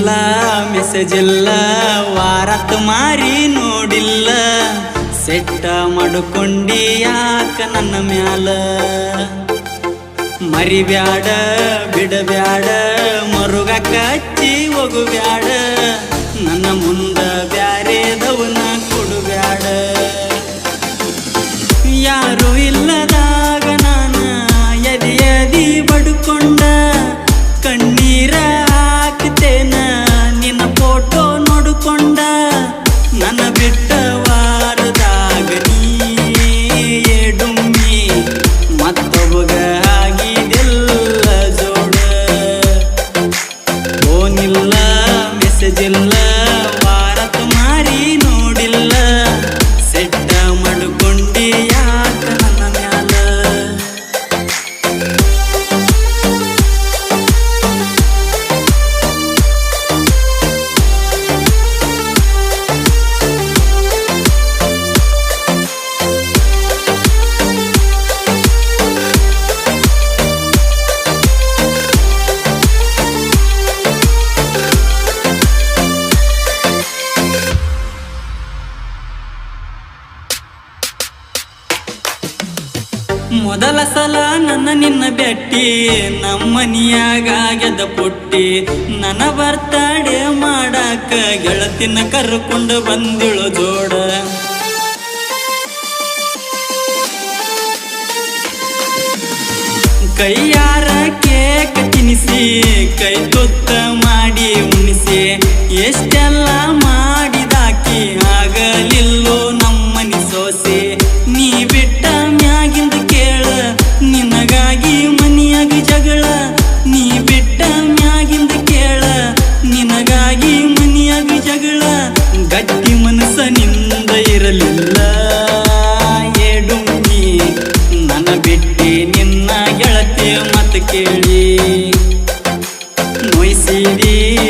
ಇಲ್ಲ ಮೆಸೇಜ್ ಇಲ್ಲ, ವಾರತ್ ಮಾರಿ ನೋಡಿಲ್ಲ. ಸೆಟ್ಟ ಮಾಡ್ಕೊಂಡಿ ಯಾಕ ನನ್ನ ಮ್ಯಾಲ? ಮರಿಬ್ಯಾಡ, ಬಿಡಬ್ಯಾಡ, ಮರುಗ ಕಚ್ಚಿ ಹೋಗುಬ್ಯಾಡ ನನ್ನ ಮುಂದ ಬ್ಯಾರೆದವನ ಕೊಡುಬ್ಯಾಡ. ಯಾರು ಇಲ್ಲದಾಗ ನಾನು ಎದಿ ಎದಿ ಬಡ್ಕೊಂಡ. ಕಣ್ಣೀರ ಬೆಟ್ಟಿ ನಮ್ಮನಿಯಾಗ ಗೆದ್ದ ಪುಟ್ಟಿ. ನನ್ನ ಬರ್ತಾಡೆ ಮಾಡಾಕ ಗೆಳತಿನ ಕರ್ಕೊಂಡು ಬಂದಿಳು ಜೋಡ. ಕೈಯಾರ ಕೇಕ್ ತಿನಿಸಿ, ಕೈ ತುತ್ತ Didi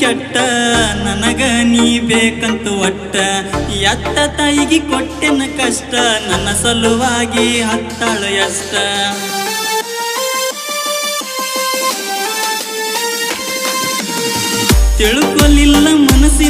ಕೆಟ್ಟ, ನನಗ ನೀ ಬೇಕಂತ ಒಟ್ಟ. ಎತ್ತ ತಾಯಿಗೆ ಕೊಟ್ಟೆನ ಕಷ್ಟ, ನನ್ನ ಸಲುವಾಗಿ ಹತ್ತಾಳ ಎಷ್ಟ. ತಿಳ್ಕೊಲಿಲ್ಲ ಮನಸ್ಸಿನ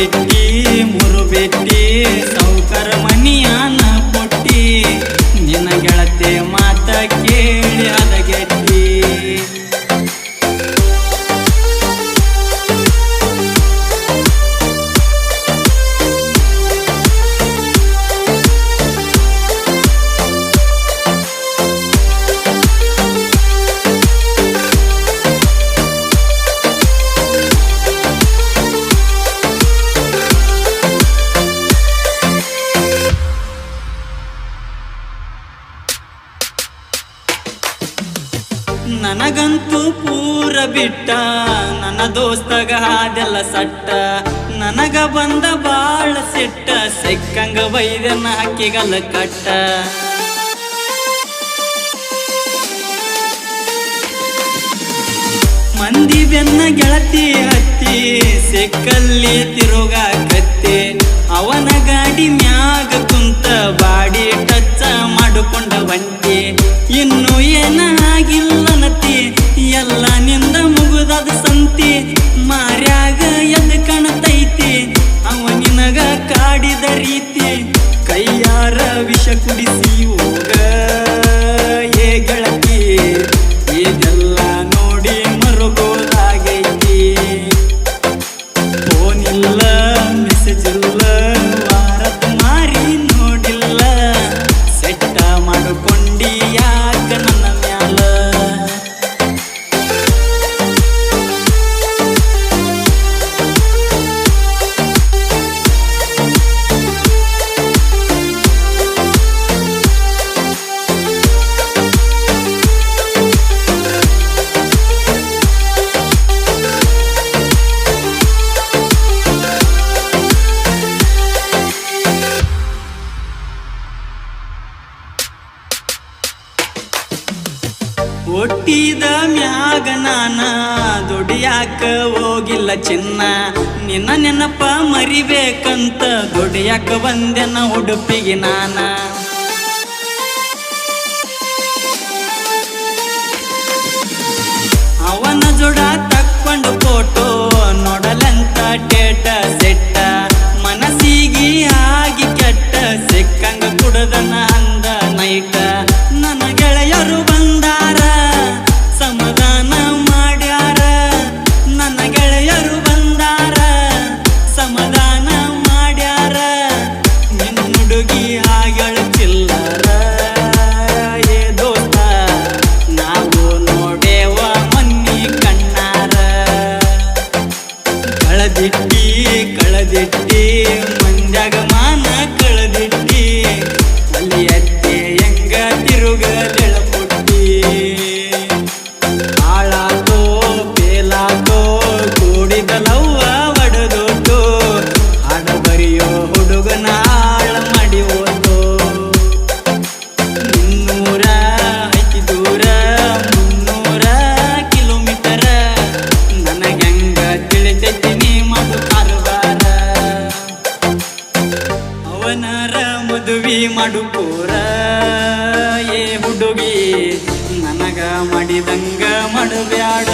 ಮುರು ಬಿಟ್ಟ ನನ್ನ ದೋಸ್ತಗ ಹಾದೆಲ್ಲ ಸಟ್ಟ. ನನಗ ಬಂದ ಬಾಳ ಸಿಟ್ಟ, ಸಿಕ್ಕಂಗ ವೈದ್ಯನ ಹಕ್ಕಿಗಲ್ಲ ಕಟ್ಟ. ಮಂದಿ ಬೆನ್ನ ಗೆಳತಿ ಹತ್ತಿ, ಸಿಕ್ಕಲ್ಲಿ ತಿರುಗ ಕತ್ತಿ. ಅವನ ಗಾಡಿ ಮ್ಯಾಗ ಕುಂತ ಬಾಡಿ ಟಚ್ಚ ಮಾಡಿಕೊಂಡ ಬಂಟಿ ಇನ್ನು ಏನಾಗಿಲ್ಲ ನತಿ, ಎಲ್ಲ ನಿಂದ ಕುಂತೈತಿ ಮಾರ್ಯಾಗ ಎದ್ ಕಾಣತೈತಿ ಅವ ನಿನಗ ಕಾಡಿದ ರೀತಿ ಕೈಯಾರ ವಿಷ ಕುಡಿಸಿ ದುಡಿಯಾಕ ಹೋಗಿಲ್ಲ ಚಿನ್ನ. ನಿನ್ನ ನೆನಪ ಮರಿಬೇಕಂತ ದುಡಿಯಾಕ ಬಂದೆನ ಉಡುಪಿಗೆ ನಾನಾ. ಮಡುಪುರ ಏ ಹುಡುಗಿ ನನಗ ಮಡಿದಂಗ ಮಡಬ್ಯಾಡ